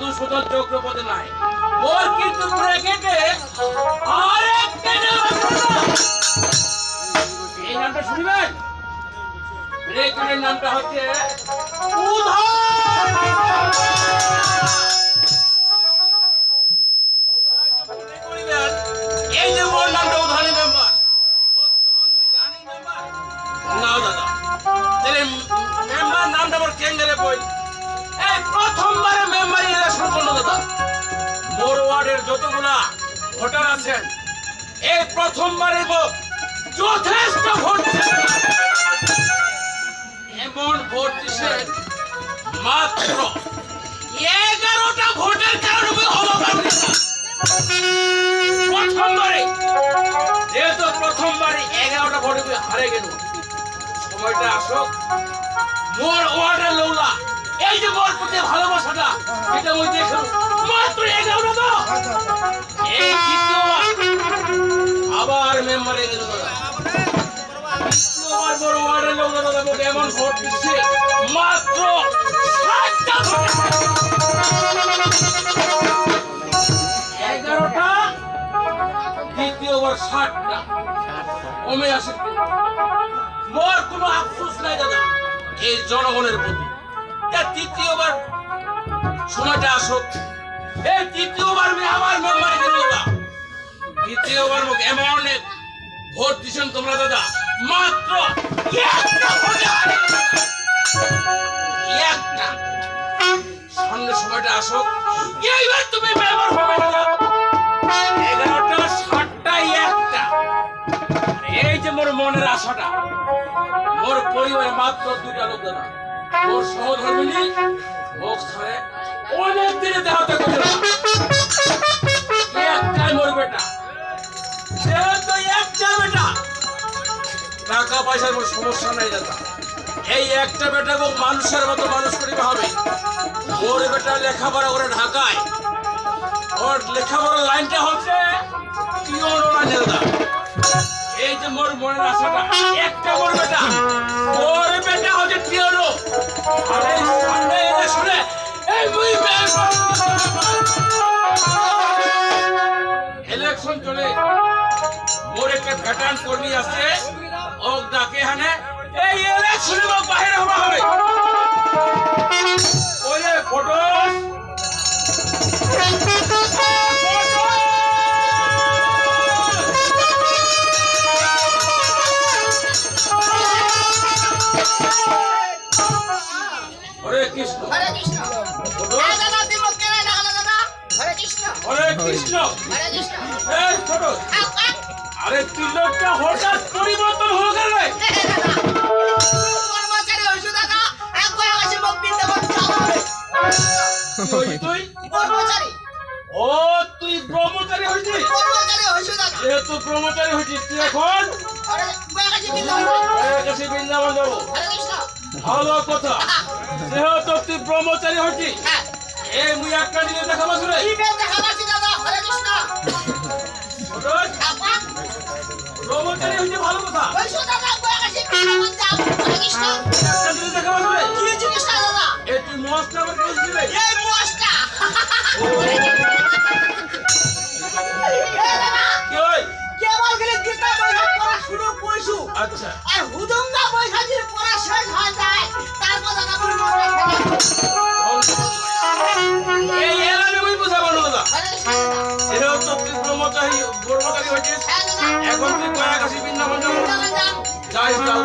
মধুসূদন চক্রবর্তী নাই। ওর কিন্তু। এই নামটা শুনবেন? নামটা হচ্ছে ওয়ার্ডের যতগুলা ভোটার আছেন, এই প্রথমবারে গো- যথেষ্ট ভোট এমন ভোট দিছে মাত্র এগারোটা ভোটের কারণে প্রথমবারে, যেহেতু প্রথমবারে এগারোটা ভোটে হারে গেল। সময়টা আসুক। মোর ওয়ার্ডের লৌলা এই যে প্রতি ভালোবাসাটা, এটা ওই দেখো মাত্র এগারোটা তো এই আবার মেম্বারে গেল দাদা ভোট দিচ্ছে। মাত্র ভোটে। এগারোটা ষাটটা। কমে আসে। মোর কোনো আফসোস নাই দাদা। এই জনগণের প্রতি। তা তৃতীয়বার সময়টা আসুক। এই তৃতীয়বার আবার মেম্বারে গেল দাদা দ্বিতীয়বার মুখ এমন ভোট দিছেন তোমরা দাদা। মাত্র একটা একটা। এইবার তুমি একটা। এই যে মোর মনের পরিবারে মাত্র দুটা লোক দাদা। মোর সহধর্মিনী বেটা। যেহেতু একটা বেটা ওর করে ঢাকায়। ওর লেখাপড়ার লাইনটা হচ্ছে লাইনে দাদা। এই যে মোর মনের আশাটা, একটা বেটা। মোর বেটা হচ্ছে ইলেকশন চলে। মোর একটা ভেটারান কর্মী আছে ওক ডাকে হানে, এই ইলেকশনে মোক বাহির হবা ওরে ফটোস হরে কৃষ্ণ। হরে কৃষ্ণ। এই দাদা তুমি কেন ডাকলে দাদা। হরে কৃষ্ণ। হরে কৃষ্ণ। হরে কৃষ্ণ। এই। আরে তিলকটা হঠাৎ পরিবর্তন হয়ে গেল। কর্মচারী হইছো দাদা। তুই কর্মচারী ও তুই ব্রহ্মচারী হয়েছিস? কর্মচারী হইছো দাদা। যেহেতু ব্রহ্মচারী হয়েছিস তুই এখন? কাছে বৃন্দাবন যাব ভালো কথা। যেহেতু তুই ব্রহ্মচারী হয়েছিস হ্যাঁ। এই মুই একটা দেখাবো। ব্রহ্মচারী ভালো কথা। কেবল গীতা পড়া শুরু কইছু। আচ্ছা। আর হুদুঙ্গা ব্রহ্মচারী হয়েছিস? হ্যাঁ এখন তুই বৃন্দাবন যাব দাদা যাও যাই যাও।